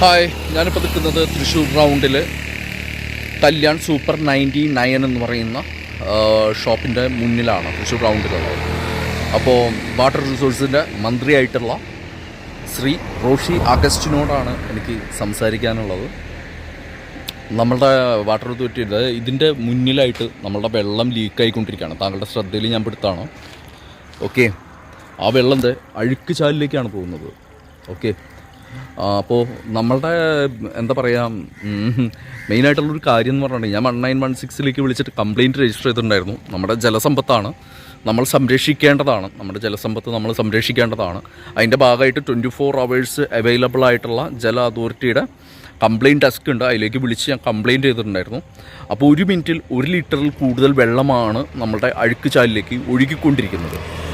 Hi ഞാനിപ്പോൾ നിൽക്കുന്നത് തൃശ്ശൂർ റൗണ്ടിൽ കല്യാൺ സൂപ്പർ നയന്റി നയൻ എന്ന് പറയുന്ന ഷോപ്പിന്റെ മുന്നിലാണ് തൃശ്ശൂർ റൗണ്ടിലുള്ളത് അപ്പോൾ വാട്ടർ റിസോഴ്സിന്റെ മന്ത്രിയായിട്ടുള്ള ശ്രീ റോഷി അഗസ്റ്റിനോടാണ് എനിക്ക് സംസാരിക്കാനുള്ളത്. നമ്മളുടെ വാട്ടർ അതോറിറ്റിയുടെ ഇതിന്റെ മുന്നിലായിട്ട് നമ്മളുടെ വെള്ളം ലീക്കായിക്കൊണ്ടിരിക്കുകയാണ് താങ്കളുടെ ശ്രദ്ധയിൽ ഞാൻ പെടുത്താണ്. ഓക്കെ. ആ വെള്ളം അഴുക്ക് ചാലിലേക്കാണ് പോകുന്നത്. ഓക്കെ. അപ്പോൾ നമ്മളുടെ എന്താ പറയുക മെയിനായിട്ടുള്ളൊരു കാര്യം എന്ന് പറഞ്ഞിട്ടുണ്ടെങ്കിൽ ഞാൻ വൺ നയൻ വൺ സിക്സിലേക്ക് വിളിച്ചിട്ട് കംപ്ലയിന്റ് രജിസ്റ്റർ ചെയ്തിട്ടുണ്ടായിരുന്നു. നമ്മുടെ ജലസമ്പത്താണ്. നമ്മൾ സംരക്ഷിക്കേണ്ടതാണ്. നമ്മുടെ ജലസമ്പത്ത് നമ്മൾ സംരക്ഷിക്കേണ്ടതാണ്. അതിന്റെ ഭാഗമായിട്ട് ട്വന്റി ഫോർ അവേഴ്സ് അവൈലബിൾ ആയിട്ടുള്ള ജല അതോറിറ്റിയുടെ കംപ്ലയിന്റ് ഡെസ്ക് ഉണ്ട്. അതിലേക്ക് വിളിച്ച് ഞാൻ കംപ്ലയിന്റ് ചെയ്തിട്ടുണ്ടായിരുന്നു. അപ്പോൾ ഒരു മിനിറ്റിൽ ഒരു ലിറ്ററിൽ കൂടുതൽ വെള്ളമാണ് നമ്മുടെ അഴുക്ക് ചാലിലേക്ക് ഒഴുകിക്കൊണ്ടിരിക്കുന്നത്.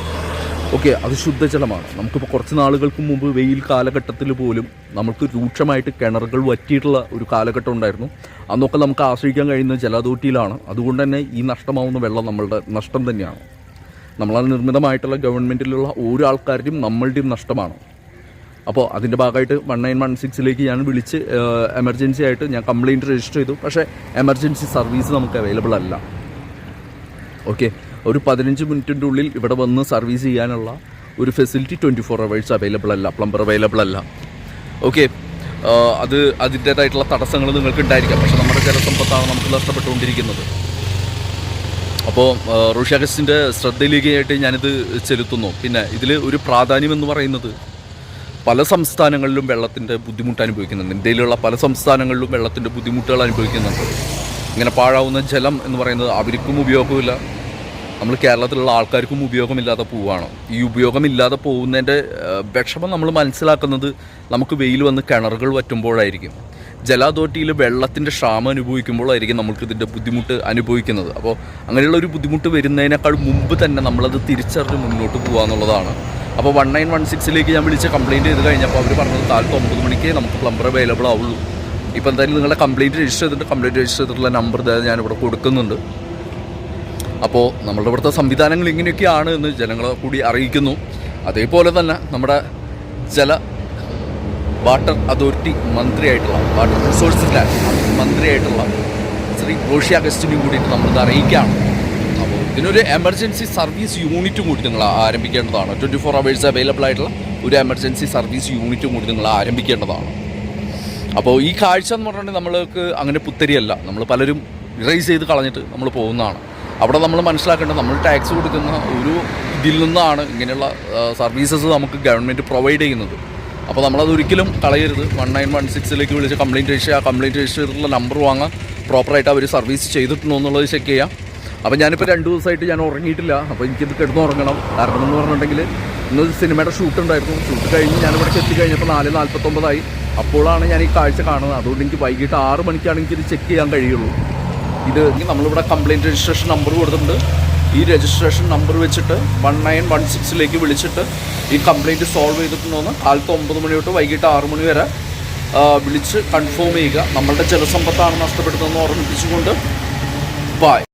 ഓക്കെ അത് ശുദ്ധജലമാണ്. നമുക്കിപ്പോൾ കുറച്ച് നാളുകൾക്ക് മുമ്പ് വെയിൽ കാലഘട്ടത്തിൽ പോലും നമുക്ക് രൂക്ഷമായിട്ട് കിണറുകൾ വറ്റിയിട്ടുള്ള ഒരു കാലഘട്ടം ഉണ്ടായിരുന്നു. അന്നൊക്കെ നമുക്ക് ആശ്രയിക്കാൻ കഴിയുന്ന ജലതോട്ടിയിലാണ്. അതുകൊണ്ട് തന്നെ ഈ നഷ്ടമാവുന്ന വെള്ളം നമ്മളുടെ നഷ്ടം തന്നെയാണ്. നമ്മളാൽ നിർമ്മിതമായിട്ടുള്ള ഗവൺമെന്റിലുള്ള ഓരോ ആൾക്കാരുടെയും നമ്മളുടെയും നഷ്ടമാണ്. അപ്പോൾ അതിന്റെ ഭാഗമായിട്ട് വൺ നയൻ വൺ സിക്സിലേക്ക് ഞാൻ വിളിച്ച് എമർജൻസി ആയിട്ട് ഞാൻ കംപ്ലയിന്റ് രജിസ്റ്റർ ചെയ്തു. പക്ഷേ എമർജൻസി സർവീസ് നമുക്ക് അവൈലബിൾ അല്ല. ഓക്കെ ഒരു പതിനഞ്ച് മിനിറ്റിന്റെ ഉള്ളിൽ ഇവിടെ വന്ന് സർവീസ് ചെയ്യാനുള്ള ഒരു facility twenty four hours available അല്ല പ്ലംബർ അവൈലബിൾ അല്ല. ഓക്കെ അത് അതിന്റേതായിട്ടുള്ള തടസ്സങ്ങൾ നിങ്ങൾക്ക് ഉണ്ടായിരിക്കാം. പക്ഷേ നമ്മുടെ ജലസമ്പത്താണ് നമുക്ക് നഷ്ടപ്പെട്ടുകൊണ്ടിരിക്കുന്നത്. അപ്പോൾ ഋഷാഗസ്റ്റിന്റെ ശ്രദ്ധയിലേക്കായിട്ട് ഞാനിത് ചെലുത്തുന്നു. പിന്നെ ഇതിൽ ഒരു പ്രാധാന്യം എന്ന് പറയുന്നത് പല സംസ്ഥാനങ്ങളിലും വെള്ളത്തിന്റെ ബുദ്ധിമുട്ട് അനുഭവിക്കുന്നുണ്ട്. ഇന്ത്യയിലുള്ള പല സംസ്ഥാനങ്ങളിലും വെള്ളത്തിന്റെ ബുദ്ധിമുട്ടുകൾ അനുഭവിക്കുന്നുണ്ട്. ഇങ്ങനെ പാഴാവുന്ന ജലം എന്ന് പറയുന്നത് അവർക്കും ഉപയോഗമില്ല നമ്മൾ കേരളത്തിലുള്ള ആൾക്കാർക്കും ഉപയോഗമില്ലാത്ത പൂവാണ് ഈ ഉപയോഗമില്ലാതെ പോകുന്നതിന്റെ വിഷമം നമ്മൾ മനസ്സിലാക്കുന്നത് നമുക്ക് വെയിൽ വന്ന് കിണറുകൾ വറ്റുമ്പോഴായിരിക്കും. ജല അതോറിറ്റിയിൽ വെള്ളത്തിന്റെ ക്ഷാമം അനുഭവിക്കുമ്പോഴായിരിക്കും നമ്മൾക്കിതിന്റെ ബുദ്ധിമുട്ട് അനുഭവിക്കുന്നത്. അപ്പോൾ അങ്ങനെയുള്ള ഒരു ബുദ്ധിമുട്ട് വരുന്നതിനേക്കാൾ മുമ്പ് തന്നെ നമ്മളത് തിരിച്ചറിഞ്ഞ് മുന്നോട്ട് പോകുക എന്നുള്ളതാണ്. അപ്പോൾ വൺ നയൻ വൺ സിക്സിലേക്ക് ഞാൻ വിളിച്ച് കംപ്ലയിന്റ് ചെയ്ത് കഴിഞ്ഞപ്പോൾ അവർ പറഞ്ഞത് കാലത്ത് ഒമ്പത് മണിക്ക് നമുക്ക് പ്ലംബർ അവൈലബിൾ ആവുള്ളൂ. ഇപ്പോൾ എന്തായാലും നിങ്ങളുടെ കംപ്ലയിന്റ് രജിസ്റ്റർ ചെയ്തിട്ട് കംപ്ലയിന്റ് രജിസ്റ്റർ ചെയ്തിട്ടുള്ള നമ്പർ ഞാൻ ഞാനിവിടെ കൊടുക്കുന്നുണ്ട്. അപ്പോൾ നമ്മളുടെ ഇവിടുത്തെ സംവിധാനങ്ങൾ ഇങ്ങനെയൊക്കെയാണ് എന്ന് ജനങ്ങളെ കൂടി അറിയിക്കുന്നു. അതേപോലെ തന്നെ നമ്മുടെ ജല വാട്ടർ അതോറിറ്റി മന്ത്രിയായിട്ടുള്ള വാട്ടർ റിസോഴ്സിന്റെ മന്ത്രിയായിട്ടുള്ള ശ്രീ റോഷി അഗസ്റ്റിനും കൂടിയിട്ട് നമ്മളിത് അറിയിക്കുകയാണ്. അപ്പോൾ ഇതിനൊരു എമർജൻസി സർവീസ് യൂണിറ്റും കൂടി നിങ്ങൾ ആരംഭിക്കേണ്ടതാണ്. ട്വന്റി ഫോർ അവേഴ്സ് അവൈലബിൾ ആയിട്ടുള്ള ഒരു എമർജൻസി സർവീസ് യൂണിറ്റും കൂടി നിങ്ങൾ ആരംഭിക്കേണ്ടതാണ്. അപ്പോൾ ഈ കാഴ്ച എന്ന് പറഞ്ഞിട്ടുണ്ടെങ്കിൽ നമ്മൾക്ക് അങ്ങനെ പുത്തരിയല്ല. നമ്മൾ പലരും റൈസ് ചെയ്ത് കളഞ്ഞിട്ട് നമ്മൾ പോകുന്നതാണ്. അവിടെ നമ്മൾ മനസ്സിലാക്കേണ്ടത് നമ്മൾ ടാക്സ് കൊടുക്കുന്ന ഒരു ഇതിൽ നിന്നാണ് ഇങ്ങനെയുള്ള സർവീസസ് നമുക്ക് ഗവൺമെന്റ് പ്രൊവൈഡ് ചെയ്യുന്നത്. അപ്പോൾ നമ്മളത് ഒരിക്കലും കളയരുത്. വൺ നയൻ വൺ സിക്സിലേക്ക് വിളിച്ച് കംപ്ലയിന്റ് രജിസ്റ്റർ ആ കംപ്ലയിന്റ് രജിസ്റ്റർ ചെയ്തിട്ടുള്ള നമ്പർ വാങ്ങാം. പ്രോപ്പറായിട്ട് അവർ സർവീസ് ചെയ്തിട്ടുണ്ടോ എന്നുള്ളത് ചെക്ക് ചെയ്യാം. അപ്പോൾ ഞാനിപ്പോൾ രണ്ട് ദിവസമായിട്ട് ഞാൻ ഉറങ്ങിയിട്ടില്ല. അപ്പോൾ എനിക്കിത് കിടന്ന് ഉറങ്ങണം. കാരണം എന്ന് പറഞ്ഞിട്ടുണ്ടെങ്കിൽ ഇന്ന് സിനിമയുടെ ഷൂട്ട് ഉണ്ടായിരുന്നു. ഷൂട്ട് കഴിഞ്ഞ് എത്തി കഴിഞ്ഞപ്പോൾ നാല് നാൽപ്പത്തൊമ്പതായി അപ്പോഴാണ് ഞാൻ ഈ കാഴ്ച കാണുന്നത്. അതുകൊണ്ട് എനിക്ക് വൈകിട്ട് ആറ് മണിക്കാണ് എനിക്കിത് ചെക്ക് ചെയ്യാൻ കഴിയുള്ളൂ. ഇത് നമ്മളിവിടെ കംപ്ലയിന്റ് രജിസ്ട്രേഷൻ നമ്പർ കൊടുത്തിട്ടുണ്ട്. ഈ രജിസ്ട്രേഷൻ നമ്പർ വെച്ചിട്ട് വൺ നയൻ വൺ സിക്സിലേക്ക് വിളിച്ചിട്ട് ഈ കംപ്ലയിന്റ് സോൾവ് ചെയ്തിട്ടുണ്ടോ എന്ന് കാലത്ത് ഒമ്പത് മണി തൊട്ട് വൈകിട്ട് ആറ് മണി വരെ വിളിച്ച് കൺഫേം ചെയ്യുക. നമ്മളുടെ ജലസമ്പത്താണ് നഷ്ടപ്പെടുന്നതെന്ന് ഓർമ്മിപ്പിച്ചുകൊണ്ട് ബായ്